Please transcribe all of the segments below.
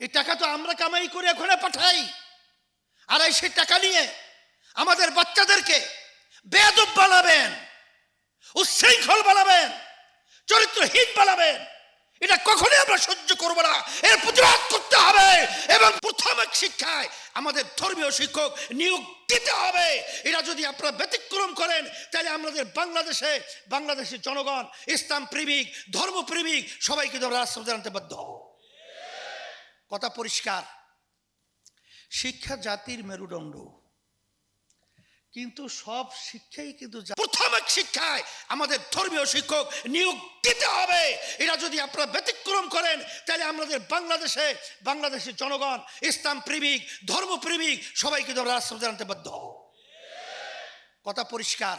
এই টাকা তো আমরা কামাই করে ওখানে পাঠাই। আর এই সেই টাকা নিয়ে আমাদের বাচ্চাদেরকে বেয়াদব বানাবেন, উচ্ছৃঙ্খল বানাবেন, চরিত্রহীন বানাবেন। এটা কখনোই আমরা সহ্য করব না। এর প্রতিবাদ করতে হবে এবং প্রাথমিক শিক্ষায় আমাদের ধর্মীয় শিক্ষক নিয়োগ দিতে হবে। এটা যদি আপনারা ব্যতিক্রম করেন, তাহলে আমাদের বাংলাদেশে, বাংলাদেশের জনগণ, ইসলাম প্রেমিক, ধর্মপ্রেমিক, সবাইকে ধরে রাস্তা জানতে বাধ্য হব। কথা পরিষ্কার। শিক্ষা জাতির মেরুদণ্ড। কিন্তু সব শিক্ষাই কিন্তু প্রাথমিক শিক্ষায় আমাদের ধর্মীয় শিক্ষক নিয়োগ দিতে হবে। এটা যদি আপনারা ব্যতিক্রম করেন, তাহলে আমাদের বাংলাদেশে বাংলাদেশের জনগণ, ইসলাম প্রেমিক ধর্মপ্রেমিক সবাইকে ধরে রাস্তা জানতে বাধ্য কথা পরিষ্কার।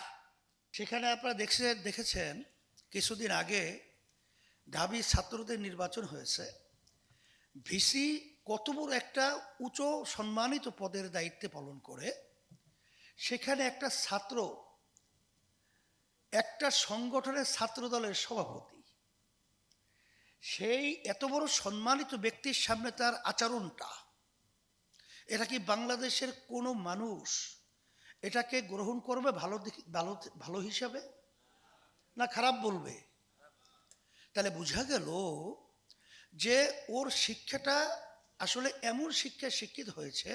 সেখানে আপনারা দেখছে দেখেছেন, কিছুদিন আগে ঢাবি ছাত্রদের নির্বাচন হয়েছে। ভিসি কত বড় একটা উঁচু সম্মানিত পদের দায়িত্বে পালন করে, সেখানে একটা ছাত্র, একটা সংগঠনের ছাত্র দলের সভাপতি। সেই এত বড় সম্মানিত ব্যক্তির সামনে তার আচরণটা, এটা কি বাংলাদেশের কোনো মানুষ এটাকে গ্রহণ করবে ভালো ভালো ভালো হিসাবে? না খারাপ বলবে? তাহলে বোঝা গেল যে ওর শিক্ষাটা আসলে এমন শিক্ষায় শিক্ষিত হয়েছে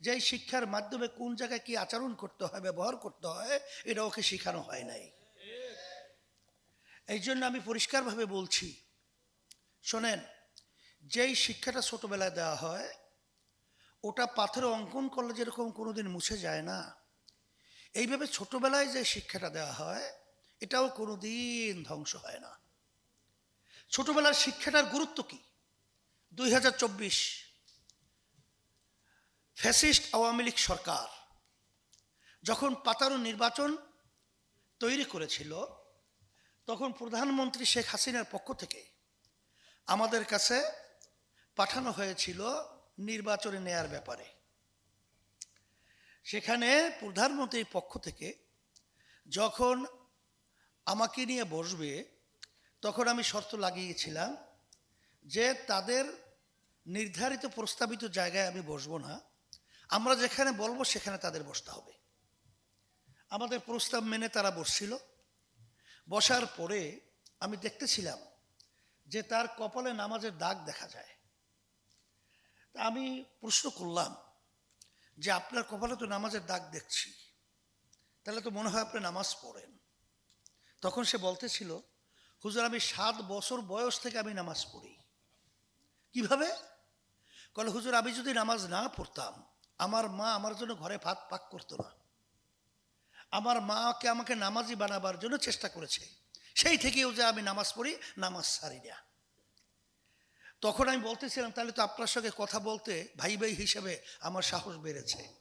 যে এই শিক্ষার মাধ্যমে কোন জায়গায় কি আচরণ করতে হয়, ব্যবহার করতে হয়, এটা ওকে শেখানো হয় নাই। এই জন্য আমি পরিষ্কারভাবে বলছি, শোনেন, যেই শিক্ষাটা ছোটোবেলায় দেওয়া হয়, ওটা পাথরে অঙ্কন করলে যেরকম কোনোদিন মুছে যায় না, এইভাবে ছোটোবেলায় যে শিক্ষাটা দেওয়া হয়, এটাও কোনোদিন ধ্বংস হয় না। ছোটবেলার শিক্ষাটার গুরুত্ব কি? দুই হাজার চব্বিশ, ফ্যাসিস্ট আওয়ামী লীগ সরকার যখন পাতারো নির্বাচন তৈরি করেছিল, তখন প্রধানমন্ত্রী শেখ হাসিনার পক্ষ থেকে আমাদের কাছে পাঠানো হয়েছিল নির্বাচনে নেয়ার ব্যাপারে। সেখানে প্রধানমন্ত্রীর পক্ষ থেকে যখন আমাকে নিয়ে বসবে তখন আমি শর্ত লাগিয়েছিলাম যে তাদের নির্ধারিত প্রস্তাবিত জায়গায় আমি বসবো না। আমরা যেখানে বলব সেখানে তাদের বসতে হবে। আমাদের প্রস্তাব মেনে তারা বসছিল। বসার পরে আমি দেখতেছিলাম যে তার কপালে নামাজের দাগ দেখা যায়। তা আমি প্রশ্ন করলাম যে, আপনার কপালে তো নামাজের দাগ দেখছি। তাহলে তো মনে হয় আপনি নামাজ পড়েন। তখন সে বলতেছিল হুজুর, আমি সাত বছর বয়স থেকে আমি নামাজ পড়ি। কীভাবে? কলে, হুজুর, আমি যদি নামাজ না পড়তাম, আমার মা আমার জন্য ঘরে ভাত পাক করতো না। আমার মাকে আমাকে নামাজি বানাবার জন্য চেষ্টা করেছে। সেই থেকেও যে আমি নামাজ পড়ি, নামাজ সারি না। তখন আমি বলতেছিলাম, তাহলে তো আপনার সঙ্গে কথা বলতে ভাই ভাই হিসেবে আমার সাহস বেড়েছে।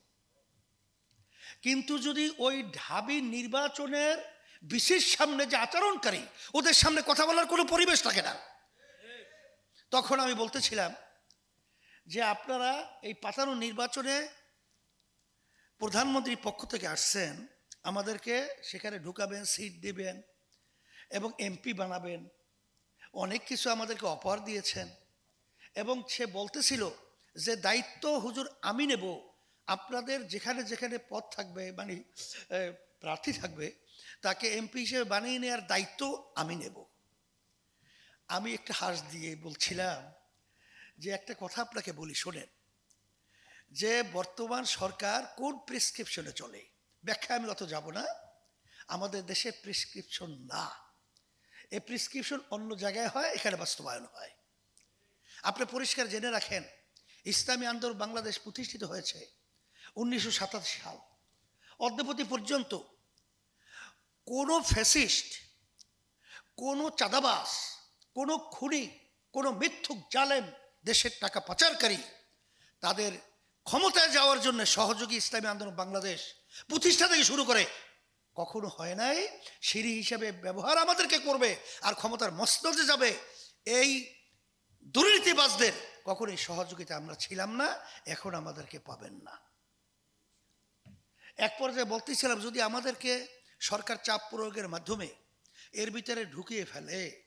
কিন্তু যদি ওই ঢাবি নির্বাচনের বিশেষ সামনে যে আচরণকারী, ওদের সামনে কথা বলার কোনো পরিবেশ থাকে না। তখন আমি বলতেছিলাম যে, আপনারা এই পাতানো নির্বাচনে প্রধানমন্ত্রীর পক্ষ থেকে আসছেন, আমাদেরকে সেখানে ঢুকাবেন, সিট দেবেন এবং এমপি বানাবেন। অনেক কিছু আমাদেরকে অফার দিয়েছেন। এবং সে বলতেছিল যে, দায়িত্ব হুজুর আমি নেব। আপনাদের যেখানে যেখানে পদ থাকবে মানে প্রার্থী থাকবে তাকে এমপি হিসেবে বানিয়ে নেওয়ার দায়িত্ব আমি নেব। আমি একটা হাস দিয়ে বলছিলাম যে একটা কথা আপনাকে বলি, শোনেন। যে বর্তমান সরকার কোন প্রেসক্রিপশনে চলে? ব্যাখ্যা আমি অত যাব না। আমাদের দেশে প্রেসক্রিপশন না। এই প্রেসক্রিপশন অন্য জায়গায় হয়, এখানে বাস্তবায়ন হয়। আপনি পরিষ্কার জেনে রাখেন, ইসলামী আন্দোলন বাংলাদেশ প্রতিষ্ঠিত হয়েছে উনিশশো সাতাশি সাল। অদ্যপতি পর্যন্ত কোনো ফ্যাসিস্ট, কোনো চাঁদাবাস, কোনো খুনি, কোনো মিথ্যুক জালেম দেশের টাকা পাচারকারী তাদের ক্ষমতায় যাওয়ার জন্য সহযোগী ইসলামী আন্দোলন বাংলাদেশ প্রতিষ্ঠা থেকে শুরু করে কখনো হয় নাই, সিঁড়ি হিসাবে ব্যবহার আমাদেরকে করবে আর ক্ষমতার মস্তজে যাবে, এই দুর্নীতিবাজদের কখনোই সহযোগিতা আমরা ছিলাম না, এখন আমাদেরকে পাবেন না। এক পর্যায়ে বলতেছিলাম, যদি আমাদেরকে সরকার চাপ প্রয়োগের মাধ্যমে এর ভিতরে ঢুকিয়ে ফেলে।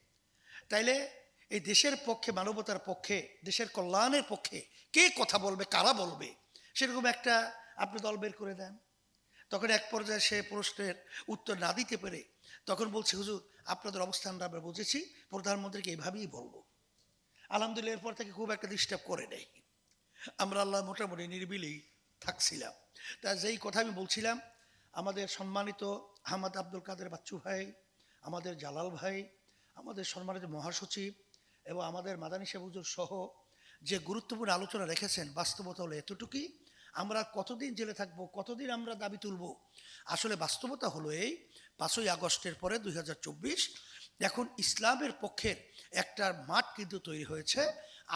তাইলে এই দেশের পক্ষে, মানবতার পক্ষে, দেশের কল্যাণের পক্ষে কে কথা বলবে, কারা বলবে, সেরকম একটা আপনি দল বের করে দেন। তখন এক পর্যায়ে সে প্রশ্নের উত্তর না দিতে পেরে তখন বলছে, হুজুর, আপনাদের অবস্থানটা আমরা বুঝেছি, প্রধানমন্ত্রীকে এভাবেই বলব। আলহামদুলিল্লাহ, এরপর থেকে খুব একটা ডিস্টার্ব করে নেই। আমরা আল্লাহ মোটামুটি নিরিবিলি থাকছিলাম। তা যেই কথা আমি বলছিলাম আমাদের সম্মানিত আহমদ আব্দুল কাদের বাচ্চু ভাই, আমাদের জালাল ভাই, আমাদের সম্মানিত মহাসচিব এবং আমাদের মাদানী সাহুজুর সহ যে গুরুত্বপূর্ণ আলোচনা রেখেছেন বাস্তবতা হলো এতটুকুই। আমরা কতদিন জেলে থাকব, কতদিন আমরা দাবি তুলব? আসলে বাস্তবতা হলো এই, পাঁচই আগস্টের পরে দুই হাজার চব্বিশ এখন ইসলামের পক্ষের একটা মাঠ কিন্তু তৈরি হয়েছে।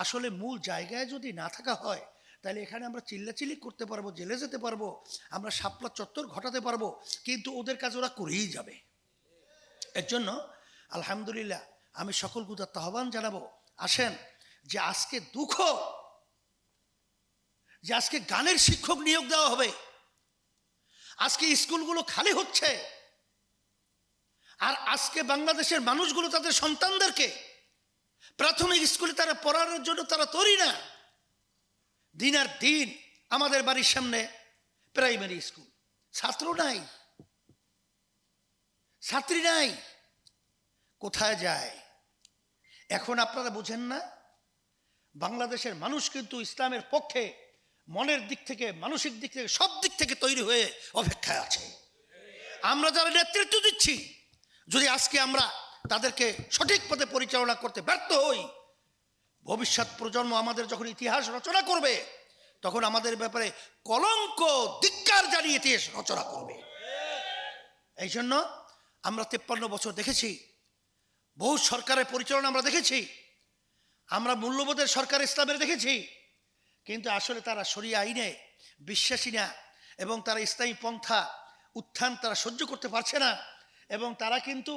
আসলে মূল জায়গায় যদি না থাকা হয় তাহলে এখানে আমরা চিল্লাচিল্লি করতে পারব, জেলে যেতে পারব, আমরা শাপলা চত্বর ঘটাতে পারব, কিন্তু ওদের কাজ ওরা করেই যাবে। এর জন্য আলহামদুলিল্লাহ আমি সকল গুদার আহ্বান জানাব, আসেন, যে আজকে দুঃখ, যে আজকে গানের শিক্ষক নিয়োগ দেওয়া হবে, আজকে স্কুলগুলো খালি হচ্ছে, আর আজকে বাংলাদেশের মানুষগুলো তাদের সন্তানদেরকে প্রাথমিক স্কুলে তারা পড়ানোর জন্য তারা তৈরি না। দিন আর দিন আমাদের বাড়ির সামনে প্রাইমারি স্কুল ছাত্র নাই। ছাত্রী নাই। কোথায় যায়? এখন আপনারা বুঝেন না, বাংলাদেশের মানুষ কিন্তু ইসলামের পক্ষে মনের দিক থেকে, মানসিক দিক থেকে, সব দিক থেকে তৈরি হয়ে অপেক্ষায় আছে। আমরা যারা নেতৃত্ব দিচ্ছি, যদি আজকে আমরা তাদেরকে সঠিক পথে পরিচালনা করতে ব্যর্থ হই ভবিষ্যৎ প্রজন্ম আমাদের যখন ইতিহাস রচনা করবে, তখন আমাদের ব্যাপারে কলঙ্ক, ধিক্কার জানিয়ে ইতিহাস রচনা করবে। এই জন্য আমরা তেপ্পান্ন বছর দেখেছি, বহু সরকারের পরিচালনা আমরা দেখেছি, আমরা মূল্যবোধের সরকার ইসলামের দেখেছি, কিন্তু আসলে তারা সরিয়ে আইনে বিশ্বাসী না এবং তারা ইসলামী পন্থা উত্থান তারা সহ্য করতে পারছে না এবং তারা কিন্তু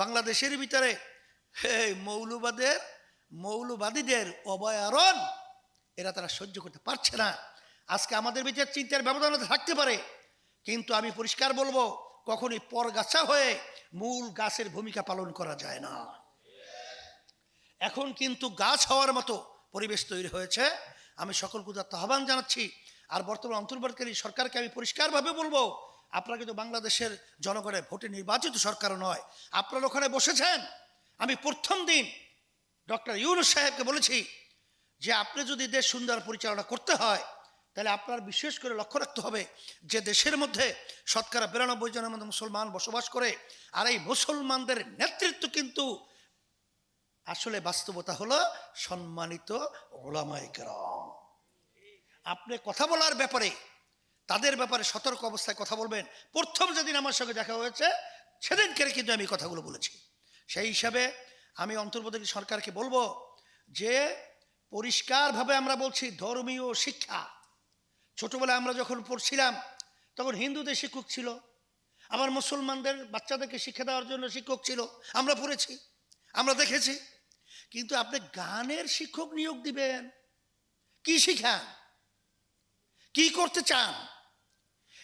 বাংলাদেশের ভিতরে মৌলবাদের মৌলবাদীদের অবয়ারণ এরা তারা সহ্য করতে পারছে না। আজকে আমাদের ভিতরে চিন্তার ব্যবধান থাকতে পারে। কিন্তু আমি পরিষ্কার বলব, কখনই পরগাছা হয়ে মূল গাছের ভূমিকা পালন করা যায় না। এখন কিন্তু গাছ হওয়ার মতো পরিবেশ তৈরি হয়েছে। আমি সকল কুদার আহ্বান জানাচ্ছি, আর বর্তমান অন্তর্বর্তীকালীন সরকারকে আমি পরিষ্কারভাবে বলব, আপনারা কিন্তু বাংলাদেশের জনগণের ভোটে নির্বাচিত সরকারও নয়, আপনারা ওখানে বসেছেন। আমি প্রথম দিন ডক্টর ইউনুস সাহেবকে বলেছি যে আপনি যদি দেশ সুন্দর পরিচালনা করতে হয়, তাহলে আপনার বিশেষ করে লক্ষ্য রাখতে হবে যে দেশের মধ্যে শতকরা বিরানব্বই জনের মধ্যে মুসলমান বসবাস করে, আর এই মুসলমানদের নেতৃত্ব কিন্তু আসলে বাস্তবতা হলো সম্মানিত ওলামাই কেরাম। আপনি কথা বলার ব্যাপারে, তাদের ব্যাপারে সতর্ক অবস্থায় কথা বলবেন। প্রথম যেদিন আমার সঙ্গে দেখা হয়েছে সেদিনকে কিন্তু আমি কথাগুলো বলেছি। সেই হিসাবে আমি অন্তর্বর্তী সরকারকে বলব যে পরিষ্কারভাবে আমরা বলছি ধর্মীয় শিক্ষা। ছোটবেলায় আমরা যখন পড়ছিলাম, তখন হিন্দুদের শিক্ষক ছিল। আবার মুসলমানদের বাচ্চাদেরকে শিক্ষা দেওয়ার জন্য শিক্ষক ছিল। আমরা পড়েছি, আমরা দেখেছি। কিন্তু আপনি গানের শিক্ষক নিয়োগ দিবেন। কি শিখান? কি করতে চান?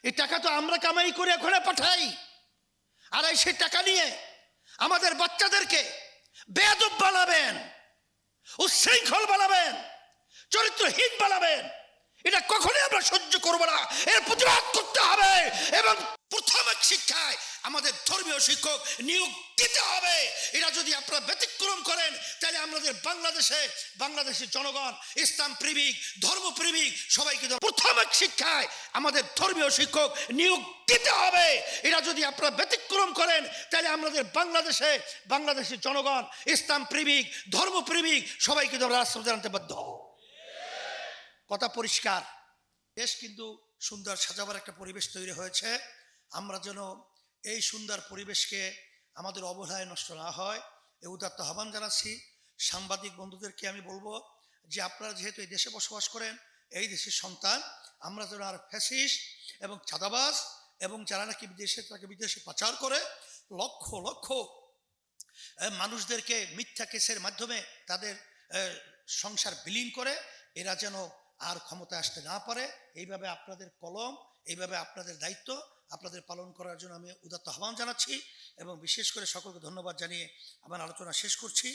এই টাকা তো আমরা কামাই করে ওখানে পাঠাই। আর সেই টাকা নিয়ে আমাদের বাচ্চাদেরকে বেয়াদব বানাবেন, উচ্ছৃঙ্খল বানাবেন, চরিত্রহীন বানাবেন। এটা কখনোই আমরা সহ্য করব না। এর প্রতিবাদ করতে হবে এবং প্রাথমিক শিক্ষায় আমাদের ধর্মীয় শিক্ষক নিয়োগ দিতে হবে। এরা যদি আপনারা ব্যতিক্রম করেন, তাহলে আমাদের বাংলাদেশে বাংলাদেশের জনগণ, ইসলাম প্রেমিক ধর্মপ্রেমিক সবাইকে প্রাথমিক শিক্ষায় আমাদের ধর্মীয় শিক্ষক নিয়োগ দিতে হবে। এরা যদি আপনারা ব্যতিক্রম করেন, তাহলে আমাদের বাংলাদেশে বাংলাদেশের জনগণ, ইসলাম প্রেমিক ধর্মপ্রেমিক সবাইকে রাস্তা জানাতে বাধ্য কথা পরিষ্কার। বেশ কিন্তু সুন্দর সাজাবার একটা পরিবেশ তৈরি হয়েছে। আমরা যেন এই সুন্দর পরিবেশকে আমাদের অবহেলায় নষ্ট না হয়। এই উদাত্ত আহ্বান জানাচ্ছি। সাংবাদিক বন্ধুদেরকে আমি বলব যে আপনারা যেহেতু এই দেশে বসবাস করেন, এই দেশের সন্তান, আমরা যেন আর ফ্যাসিস এবং চাঁদাবাজ এবং যারা নাকি বিদেশে, তাকে বিদেশে পাচার করে, লক্ষ লক্ষ মানুষদেরকে মিথ্যা কেসের মাধ্যমে তাদের সংসার বিলীন করে, এরা যেন আর ক্ষমতায় আসতে না পারে। এইভাবে আপনাদের কলম, এইভাবে আপনাদের দায়িত্ব আপনাদের পালন করার জন্য আমি উদাত্ত আহ্বান জানাচ্ছি এবং বিশেষ করে সকলকে ধন্যবাদ জানিয়ে আমার আলোচনা শেষ করছি।